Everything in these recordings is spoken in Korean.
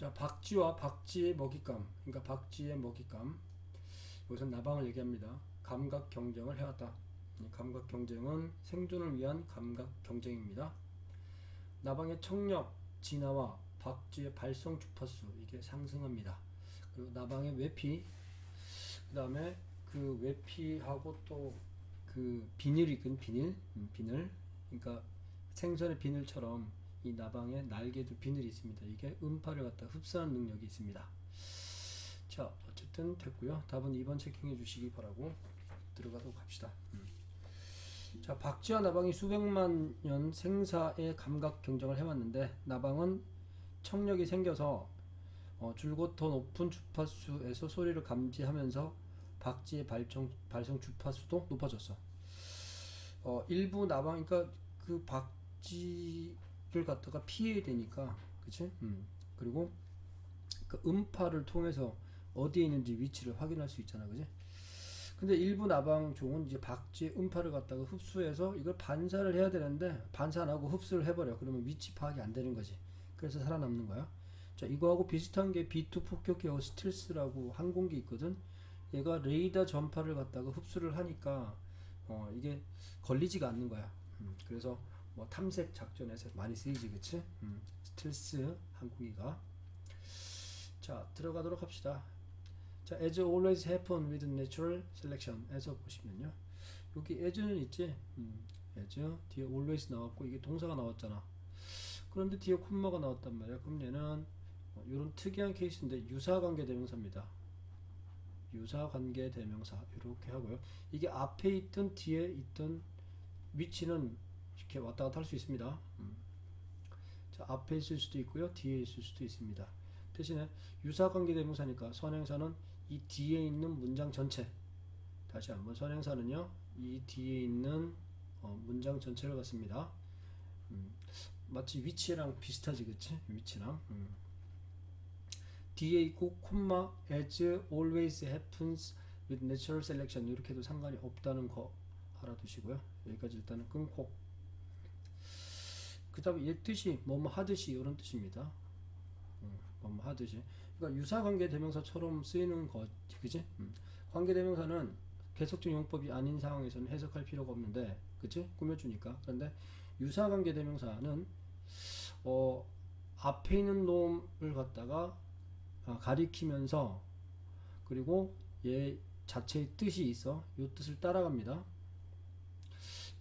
자, 박쥐와 박쥐의 먹잇감. 그러니까 박쥐의 먹잇감. 여기서 나방을 얘기합니다. 감각 경쟁을 해왔다. 이 감각 경쟁은 생존을 위한 감각 경쟁입니다. 나방의 청력, 진화와 박쥐의 발성 주파수 이게 상승합니다. 그리고 나방의 외피, 그 다음에 그 외피하고 또 그 비닐이 끈 비닐, 음, 비늘, 그러니까 생선의 비늘처럼 이 나방의 날개도 비늘이 있습니다. 이게 음파를 갖다 흡수하는 능력이 있습니다. 자, 어쨌든 됐고요. 답은 2번 체킹해 주시기 바라고 들어가도록 합시다. 음. 자, 박쥐와 나방이 수백만 년 생사의 감각 경쟁을 해왔는데 나방은 청력이 생겨서 어, 줄곧 더 높은 주파수에서 소리를 감지하면서 박쥐의 발정, 발성 주파수도 높아졌어. 어, 일부 나방, 그러니까 그 박쥐 를 갖다가 피해야 되니까, 그치? 음. 그리고 그 음파를 통해서 어디에 있는지 위치를 확인할 수 있잖아, 그지? 근데 일부 나방종은 이제 박쥐의 음파를 갖다가 흡수해서 이걸 반사를 해야 되는데 반사 안 하고 흡수를 해버려. 그러면 위치 파악이 안 되는 거지. 그래서 살아남는 거야. 자, 이거하고 비슷한 게 B2 폭격기하고 스틸스라고 항공기 있거든. 얘가 레이더 전파를 갖다가 흡수를 하니까 어, 이게 걸리지가 않는 거야. 음, 그래서 뭐 탐색 작전에서 많이 쓰이지, 그치? 음, 스틸스 항공기가. 자, 들어가도록 합시다. 자, as always happen with natural selection에서 보시면요. 여기 as는 있지? 음, as 뒤에 always 나왔고 이게 동사가 나왔잖아. 그런데 뒤에 콤마가 나왔단 말이야. 그럼 얘는 어, 이런 특이한 케이스인데 유사관계 대명사입니다. 유사관계 대명사 이렇게 하고요. 이게 앞에 있든 뒤에 있든 위치는 이렇게 왔다 갔다 할 수 있습니다. 음. 자, 앞에 있을 수도 있고요. 뒤에 있을 수도 있습니다. 대신에 유사관계 대명사니까 선행사는 이 뒤에 있는 문장 전체 다시 한번 선행사는요 이 뒤에 있는 어, 문장 전체를 갖습니다 음, 마치 위치랑 비슷하지 그치 위치랑 음. 뒤에 있고 콤마 as always happens with natural selection 이렇게 해도 상관이 없다는 거 알아두시고요 여기까지 일단은 끊고 그 다음에 얘 뜻이 뭐뭐 하듯이 이런 뜻입니다 음, 뭐뭐 하듯이. 그러니까 유사관계 대명사처럼 쓰이는 거지, 그지? 음. 관계 대명사는 계속적 용법이 아닌 상황에서는 해석할 필요가 없는데, 그치? 꾸며주니까. 그런데 유사관계 대명사는 어 앞에 있는 놈을 갖다가 아, 가리키면서 그리고 얘 자체의 뜻이 있어. 이 뜻을 따라갑니다.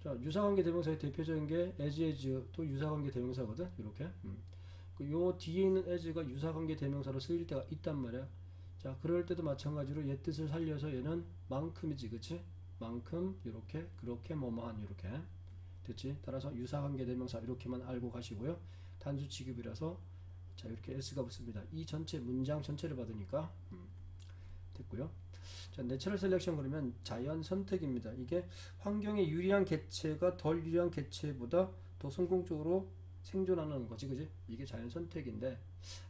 자, 유사관계 대명사의 대표적인 게 as, as 또 유사관계 대명사거든. 이렇게. 음. 그요 뒤에 있는 as가 유사관계 대명사로 쓰일 때가 있단 말이야. 자, 그럴 때도 마찬가지로 얘 뜻을 살려서 얘는 만큼이지, 그치? 만큼, 이렇게, 그렇게, 뭐뭐한, 이렇게. 됐지? 따라서 유사관계 대명사 이렇게만 알고 가시고요. 단수 취급이라서 자, 이렇게 s가 붙습니다. 이 전체 문장 전체를 받으니까 음, 됐고요. 자, 내추럴 셀렉션 그러면 자연 선택입니다. 이게 환경에 유리한 개체가 덜 유리한 개체보다 더 성공적으로 생존하는 거지, 그지? 이게 자연 선택인데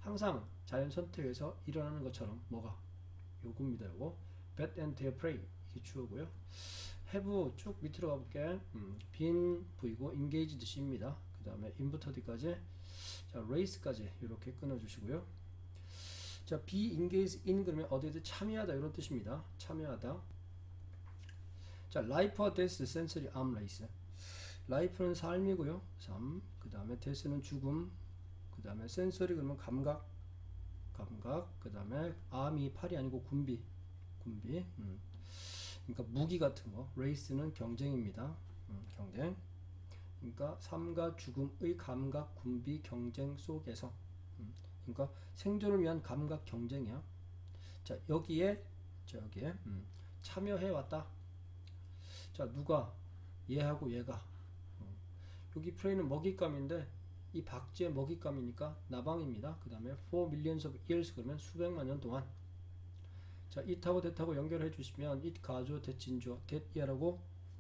항상 자연 선택에서 일어나는 것처럼 뭐가 요겁니다, 요거. bet and their prey 이게 주어고요. have 쭉 밑으로 가볼게. 음, been V고 engaged C입니다. 그 다음에 in부터 D까지 자 race까지 이렇게 끊어주시고요. 자 be engaged in 그러면 어디에든 참여하다 이런 뜻입니다. 참여하다. 자 life와 death, sensory arm race. life는 삶이고요. 삶. 그 다음에 death는 죽음. 그 다음에 sensory 그러면 감각. 감각. 그 다음에 arm이 팔이 아니고 군비. 군비. 음. 그러니까 무기 같은 거. race는 경쟁입니다. 음, 경쟁. 그러니까 삶과 죽음의 감각 군비 경쟁 속에서. 음, 그러니까 생존을 위한 감각 경쟁이야. 자 여기에 저기에 음, 참여해 왔다. 자 누가 얘하고 얘가 어, 여기 프레이는 먹잇감인데 이 박쥐의 먹잇감이니까 나방입니다. 그 다음에 for millions of years 그러면 수백만 년 동안 자 it하고 that하고 연결해 주시면 it 가주어 대진주어 that이라고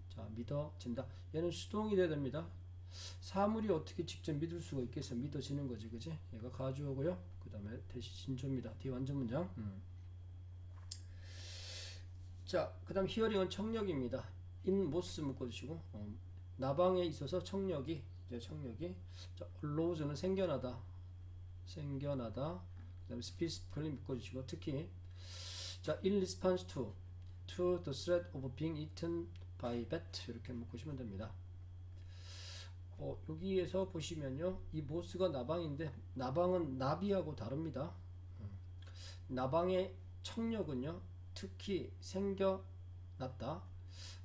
자 믿어진다. 얘는 수동이 돼야 됩니다. 사물이 어떻게 직접 믿을 수가 있겠어? 믿어지는 거지, 그지? 얘가 가주어고요. 그 다음에 대시 진조입니다. 뒤에 완전 문장. 음. 자, 그 다음 히어링은 청력입니다. in 모스 묶어주시고 어, 나방에 있어서 청력이 이제 청력이 자, 로즈는 생겨나다, 생겨나다. 그 그다음에 specifically 묶어주시고 특히 자 in response to to the threat of being eaten by bat 이렇게 묶으시면 됩니다. 어, 여기에서 보시면요, 이 모스가 나방인데 나방은 나비하고 다릅니다. 음. 나방의 청력은요, 특히 생겨났다.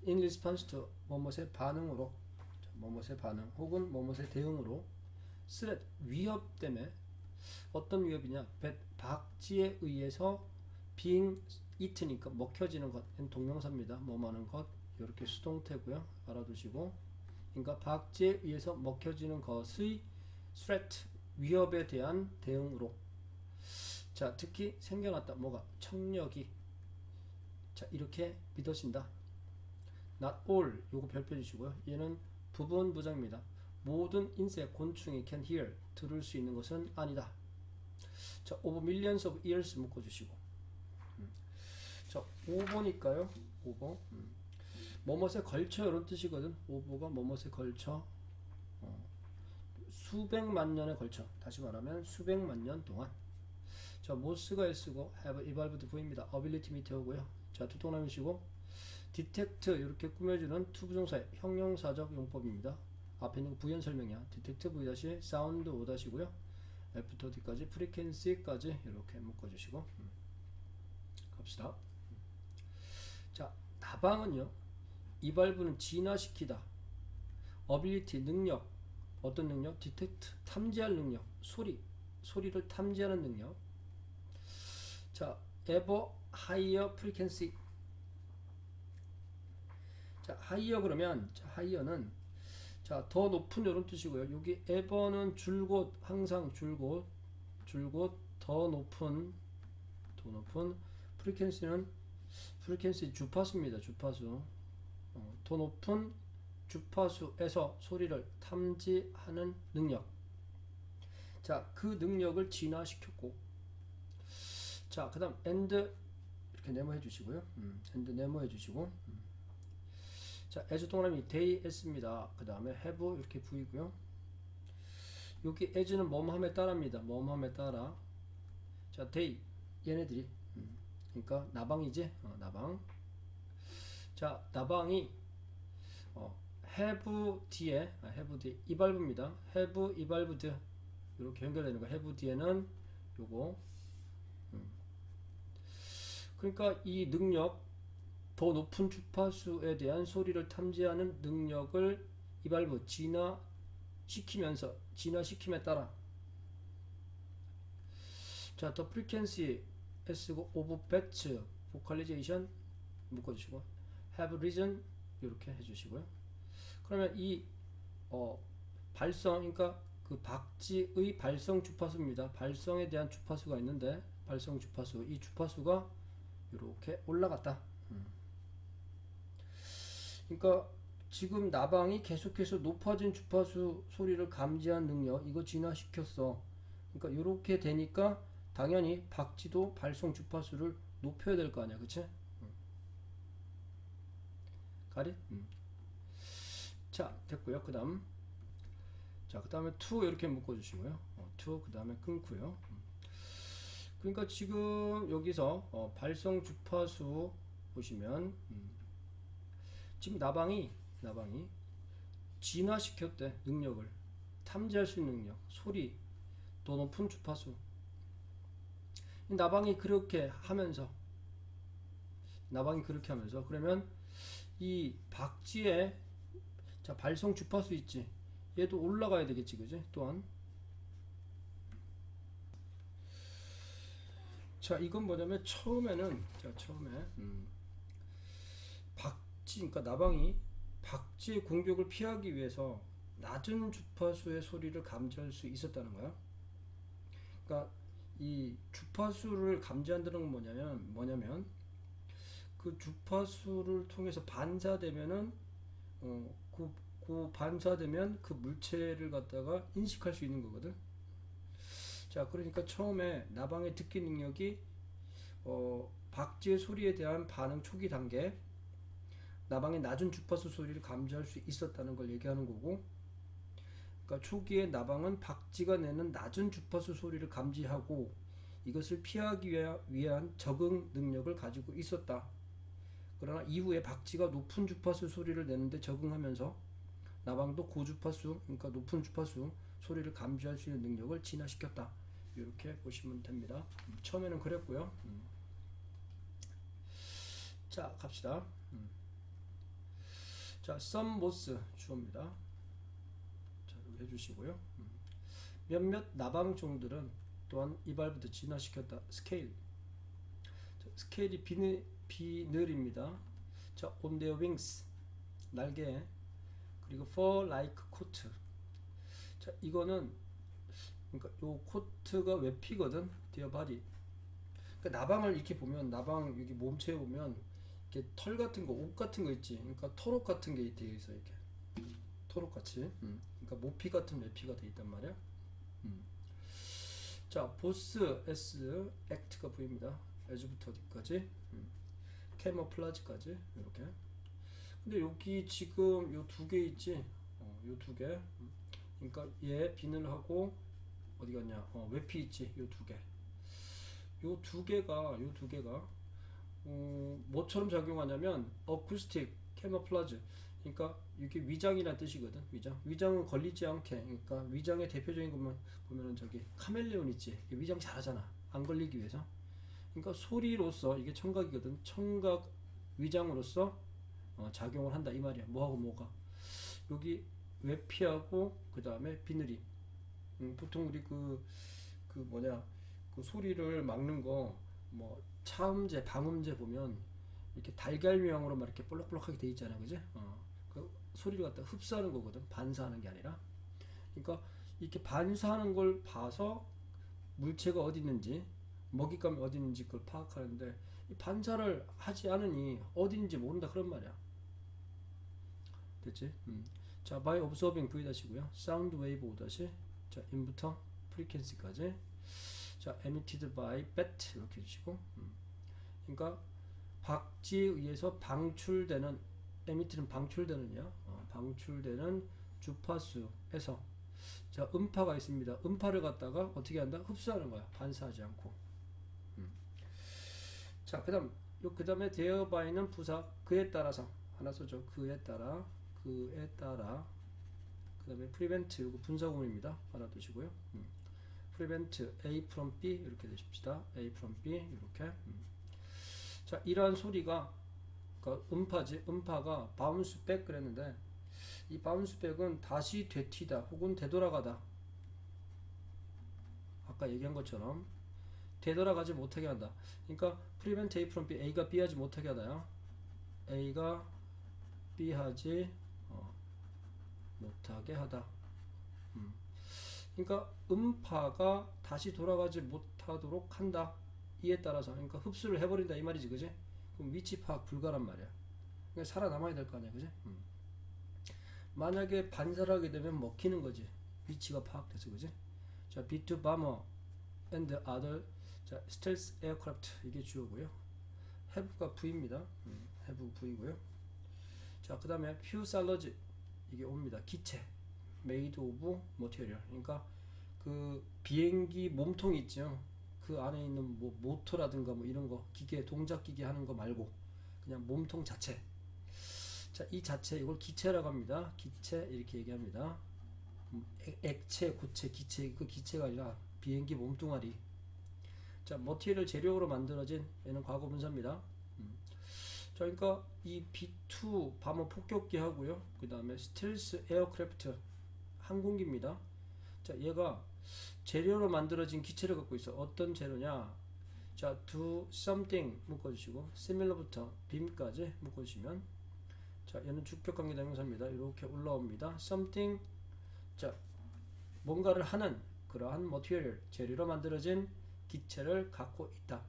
in response to 뭐뭇의 반응으로, 자, 뭐뭇의 반응 혹은 뭐뭇의 대응으로 threat 위협 때문에 어떤 위협이냐, 배- 박쥐에 의해서 being eaten이니까 먹혀지는 것, 동명사입니다. 뭐하는 것, 이렇게 수동태고요. 알아두시고. 그러니까 박쥐에 의해서 먹혀지는 것의 threat 위협에 대한 대응으로. 자 특히 생겨났다. 뭐가? 청력이. 자 이렇게 믿어진다. Not all. 요거 별표 주시고요. 얘는 부분 부정입니다. 모든 인색 곤충이 can hear 들을 수 있는 것은 아니다. 자 over millions of ears 묶어주시고. 음. 자 5번일까요. 5번 음. 뭐뭇에 걸쳐 이런 뜻이거든. 오보가 뭐뭇에 걸쳐 어, 수백만 년에 걸쳐. 다시 말하면 수백만 년 동안. 자, 모스가 S고 have evolved V입니다. ability 밑에 오고요. 자, 두통남이시고 detect 이렇게 꾸며주는 투부정사의 형용사적 용법입니다. 앞에 있는 거 부연 설명이야. detect V 다시 sound O 다시고요. F부터 D까지 frequency까지 이렇게 묶어주시고 음. 갑시다. 음. 자, 나방은요. 이 발부는 진화시키다. ability 능력 어떤 능력? detect 탐지할 능력 소리 소리를 탐지하는 능력. 자, ever higher. 자, higher 그러면 자, higher는 자, 더 높은 이런 뜻이고요. 여기 ever는 줄곧 항상 줄곧 줄곧 더 높은 더 높은 frequency는 frequency 주파수입니다. 주파수. 어, 더 높은 주파수에서 소리를 탐지하는 능력. 자, 그 능력을 진화시켰고. 자, 그 다음, and, 이렇게 네모 해 주시고요. 음, and 네모 해 주시고. 음. 자, as 동그라미 they, s입니다. 그 다음에 have, 이렇게 V고요. 여기 as는 뭐뭐함에 따라입니다. 뭐뭐함에 따라. 자, they, 얘네들이. 음, 그러니까 나방이지? 어, 나방. 자, 나방이 어, have 뒤에 아, have 뒤에 이 발부입니다. have evolved 이렇게 연결되는 거. have 뒤에는 요거. 음. 그러니까 이 능력 더 높은 주파수에 대한 소리를 탐지하는 능력을 이 발부 진화시키면서 진화시킴에 따라 자, the frequency S고 of batch vocalization 묶어주시고 have risen 이렇게 해주시고요. 그러면 이 어, 발성, 그러니까 그 박쥐의 발성 주파수입니다. 발성에 대한 주파수가 있는데 발성 주파수, 이 주파수가 이렇게 올라갔다. 음. 그러니까 지금 나방이 계속해서 높아진 주파수 소리를 감지한 능력 이거 진화시켰어. 그러니까 이렇게 되니까 당연히 박쥐도 발성 주파수를 높여야 될 거 아니야, 그치? 가리? 음. 자, 됐고요. 그 다음. 자, 그 다음에 to 이렇게 묶어주시고요. 어, to, 그 다음에 끊고요. 음. 그러니까 지금 여기서 어, 발성 주파수 보시면, 음. 지금 나방이, 나방이 진화시켰대, 능력을. 탐지할 수 있는 능력, 소리, 더 높은 주파수. 나방이 그렇게 하면서, 나방이 그렇게 하면서, 그러면 이 박쥐의 자 발성 주파수 있지? 얘도 올라가야 되겠지 그지? 또한. 자 이건 뭐냐면 처음에는 자 처음에 음, 박쥐 그러니까 나방이 박쥐의 공격을 피하기 위해서 낮은 주파수의 소리를 감지할 수 있었다는 거야. 그러니까 이 주파수를 감지한다는 건 뭐냐면 뭐냐면 그 주파수를 통해서 반사되면은 어, 그, 그 반사되면 그 물체를 갖다가 인식할 수 있는 거거든. 자, 그러니까 처음에 나방의 듣기 능력이 어, 박쥐의 소리에 대한 반응 초기 단계, 나방의 낮은 주파수 소리를 감지할 수 있었다는 걸 얘기하는 거고, 그러니까 초기에 나방은 박쥐가 내는 낮은 주파수 소리를 감지하고 이것을 피하기 위한 적응 능력을 가지고 있었다. 그러나 이후에 박쥐가 높은 주파수 소리를 내는데 적응하면서 나방도 고주파수, 그러니까 높은 주파수 소리를 감지할 수 있는 능력을 진화시켰다. 이렇게 보시면 됩니다. 음, 처음에는 그랬고요. 음. 자, 갑시다. 음. 자, moths 주어입니다. 자, 여기 해주시고요. 음. 몇몇 나방 종들은 또한 이발부터 진화시켰다. 스케일. 자, 스케일이 비늘, 비늘입니다. 자, on their wings. 날개. 그리고 fur like coat. 자, 이거는 그러니까 요 코트가 외피거든. their body. 그러니까 나방을 이렇게 보면 나방 여기 몸체에 보면 이렇게 털 같은 거, 옷 같은 거 있지. 그러니까 털옷 같은 게 되어 있어 이렇게. 털옷 같이. 음. 그러니까 모피 같은 외피가 돼 있단 말이야. 음. 자, 보스 S 액트가 V입니다. 에즈부터 어디까지? 음. 캐머플라지까지 이렇게. 근데 여기 지금 요 두 개 있지? 어, 요두 개. 음. 그러니까 얘 비늘 하고 어디 갔냐? 어, 외피 있지? 요 두 개. 요 두 개가 요 두 개가 어, 뭐처럼 작용하냐면 어쿠스틱 캐머플라즈 그러니까 이게 위장이라는 뜻이거든 위장 위장은 걸리지 않게 그러니까 위장의 대표적인 것만 보면은 저기 카멜레온 있지 위장 잘하잖아 안 걸리기 위해서 그러니까 소리로서 이게 청각이거든. 청각 위장으로서 어, 작용을 한다. 이 말이야. 뭐하고 뭐가. 여기 외피하고 그 다음에 비늘이. 음, 보통 우리 그 그 뭐냐. 그 소리를 막는 거 뭐 차음제, 방음제 보면 이렇게 달걀 모양으로 막 이렇게 볼록볼록하게 돼 있잖아, 그지? 어, 그 소리를 갖다 흡수하는 거거든, 반사하는 게 아니라. 그러니까 이렇게 반사하는 걸 봐서 물체가 어디 있는지, 먹잇감이 어디 있는지 그걸 파악하는데 이 반사를 하지 않으니 어디 있는지 모른다 그런 말이야. 됐지? 음. 자, by observing V 다시고요. sound wave O 다시. 자, in부터 frequency까지. 자, emitted by bat 이렇게 해주시고, 음. 그러니까 박쥐에 의해서 방출되는 emit는 방출되는요, 어, 방출되는 주파수에서 자 음파가 있습니다. 음파를 갖다가 어떻게 한다? 흡수하는 거야. 반사하지 않고. 음. 자, 그 다음 요 그다음에 thereby,는 부사 그에 따라서 하나 써줘. 그에 따라 그에 따라 그 다음에 prevent 이거 분사구문입니다. 알아두시고요. 음. prevent A from B 이렇게 되십시다. A from B 이렇게. 음. 자, 이러한 소리가 그 음파지. 음파가 바운스 백 그랬는데 이 바운스 백은 다시 되튀다 혹은 되돌아가다. 아까 얘기한 것처럼 되돌아가지 못하게 한다. 그러니까 prevent A from B A가 B 하지 못하게 하다요. A가 B 하지 어, 못하게 하다. 음. 그러니까 음파가 다시 돌아가지 못하도록 한다. 이에 따라서 그러니까 흡수를 해버린다 이 말이지, 그지? 그럼 위치 파악 불가란 말이야. 그러니까 살아남아야 될 거 아니야, 그지? 음. 만약에 반사하게 되면 먹히는 거지. 위치가 파악돼서, 그지? 자, B2 bomber and other 자, stealth aircraft 이게 주어고요. have가 V입니다. 음, have V고요. 자, 그 다음에 fuselage 이게 옵니다. 기체. made of material. 그러니까 그 비행기 몸통 있죠. 그 안에 있는 뭐 모터라든가 뭐 이런 거 기계 동작 기계 하는 거 말고 그냥 몸통 자체. 자, 이 자체 이걸 기체라고 합니다. 기체 이렇게 얘기합니다. 음, 액- 액체, 고체, 기체 그 기체가 아니라 비행기 몸뚱아리. 자, 머티리얼 재료로 만들어진 얘는 과거 분사입니다. 음. 자, 그러니까 이 B2 밤어 폭격기 하고요. 그 다음에 스텔스 에어크래프트 항공기입니다. 자, 얘가 재료로 만들어진 기체를 갖고 있어. 어떤 재료냐? 자, do something 묶어주시고 similar부터 beam까지 묶어주시면 자, 얘는 주격관계 대명사입니다. 이렇게 올라옵니다. something 자, 뭔가를 하는 그러한 material 재료로 만들어진 기체를 갖고 있다.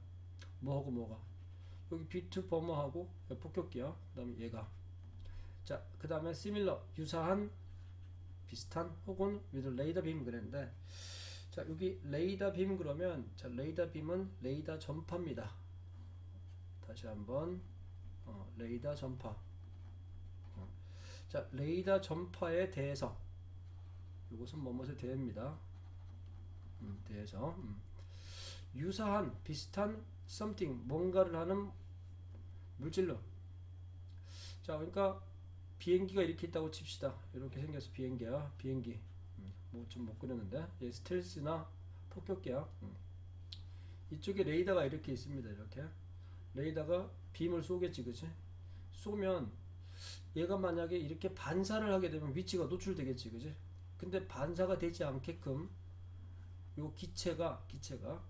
뭐하고 뭐가? 여기 B2 버머하고 폭격기야. 그다음에 얘가 자, 그다음에 similar 유사한 비슷한 혹은 with radar beam 그랬는데 자 여기 레이더 빔 그러면 자 레이더 빔은 레이더 전파입니다. 다시 한번 어, 레이더 전파. 어. 자 레이더 전파에 대해서 이것은 뭐뭇에 대해입니다. 음, 대해서 음. 유사한 비슷한 something 뭔가를 하는 물질로. 자 그러니까 비행기가 이렇게 있다고 칩시다. 이렇게 생겨서 비행기야. 비행기. 뭐좀못 그렸는데. 예, 스텔스나 폭격기야. 음. 이쪽에 레이더가 이렇게 있습니다 이렇게. 레이더가 빔을 쏘겠지 그치? 쏘면 얘가 만약에 이렇게 반사를 하게 되면 위치가 노출되겠지 그치? 근데 반사가 되지 않게끔 요 기체가 기체가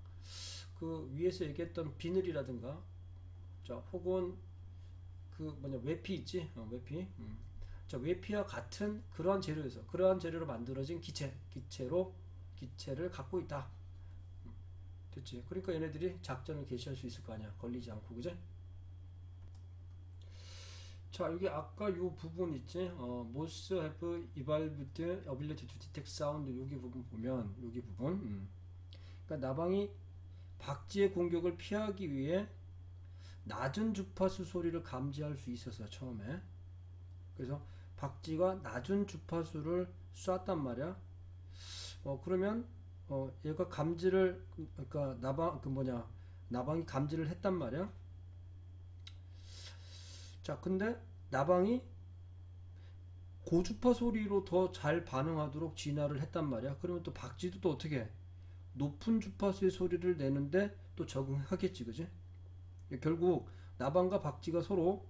그 위에서 얘기했던 비늘이라든가 자 혹은 그 뭐냐 외피 있지? 어, 외피. 음. 자 외피와 같은 그러한 재료에서 그러한 재료로 만들어진 기체 기체로 기체를 갖고 있다. 음. 됐지? 그러니까 얘네들이 작전을 개시할 수 있을 거 아니야. 걸리지 않고 그제 자 여기 아까 요 부분 있지? 어, most have evolved ability to detect sound 여기 부분 보면 여기 부분. 음. 그러니까 나방이 박쥐의 공격을 피하기 위해 낮은 주파수 소리를 감지할 수 있었어요 처음에. 그래서 박쥐가 낮은 주파수를 쐈단 말이야. 어 그러면 어 얘가 감지를 그러니까 나방 그 뭐냐 나방이 감지를 했단 말이야. 자 근데 나방이 고주파 소리로 더 잘 반응하도록 진화를 했단 말이야. 그러면 또 박쥐도 또 어떻게 해? 높은 주파수의 소리를 내는데 또 적응하겠지 그지 결국 나방과 박쥐가 서로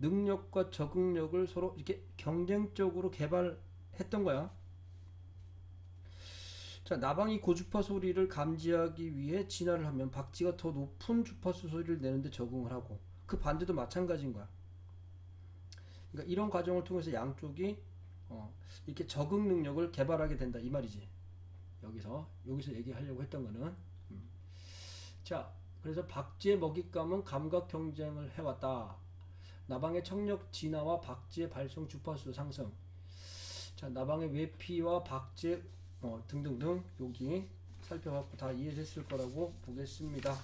능력과 적응력을 서로 이렇게 경쟁적으로 개발했던 거야. 자, 나방이 고주파 소리를 감지하기 위해 진화를 하면 박쥐가 더 높은 주파수 소리를 내는데 적응을 하고 그 반대도 마찬가지인 거야. 그러니까 이런 과정을 통해서 양쪽이 어, 이렇게 적응 능력을 개발하게 된다 이 말이지. 여기서 여기서 얘기하려고 했던 거는 음. 자 그래서 박쥐의 먹잇감은 감각 경쟁을 해왔다. 나방의 청력 진화와 박쥐의 발성 주파수 상승. 자, 나방의 외피와 박쥐 어, 등등등 여기 살펴봤고 다 이해됐을 거라고 보겠습니다.